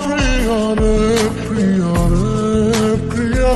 প্রিয়া প্রিয়া রে প্রিয়া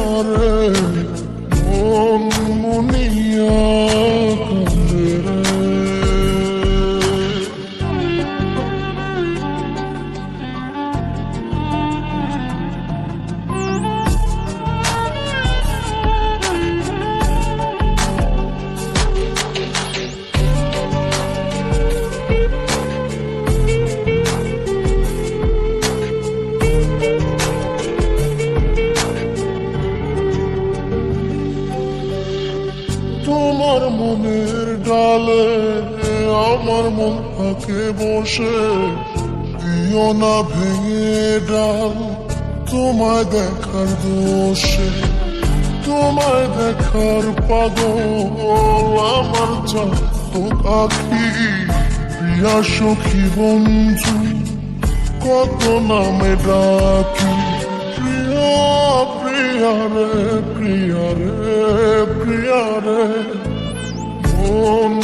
মনের ডালে আমার মন থাকে বসে, দিও না ভেঙে ডাল, তোমায় দেখার দোষে তোমায় দেখার পাগল, আমার তো আখি প্রিয়া সখী বন্ধু, কত নামে ডাকি, প্রিয়া প্রিয়া রে প্রিয়া রে প্রিয়া রে। মন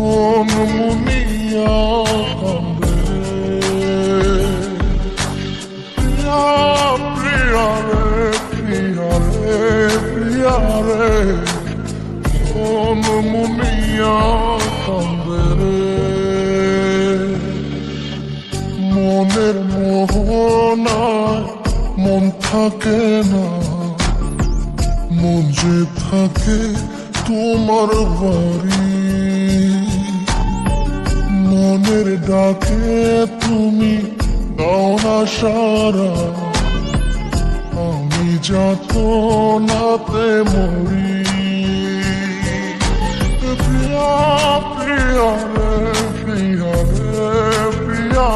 মন মুনিয়া কান্দে প্রিয়া প্রিয়া রে প্রিয়া রে প্রিয়া রে মন মুনিয়া কান্দে রে মনের মোহনায় মন থাকে না যে থাকে তোমার বাড়ি। মনের ডাকে তুমি দাও না সারা। আমি যত নাতে মরি। প্রিয়া প্রিয়া রে প্রিয়া রে প্রিয়া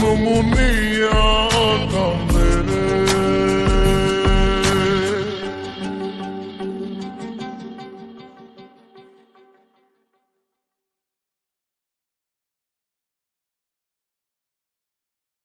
Como mía, como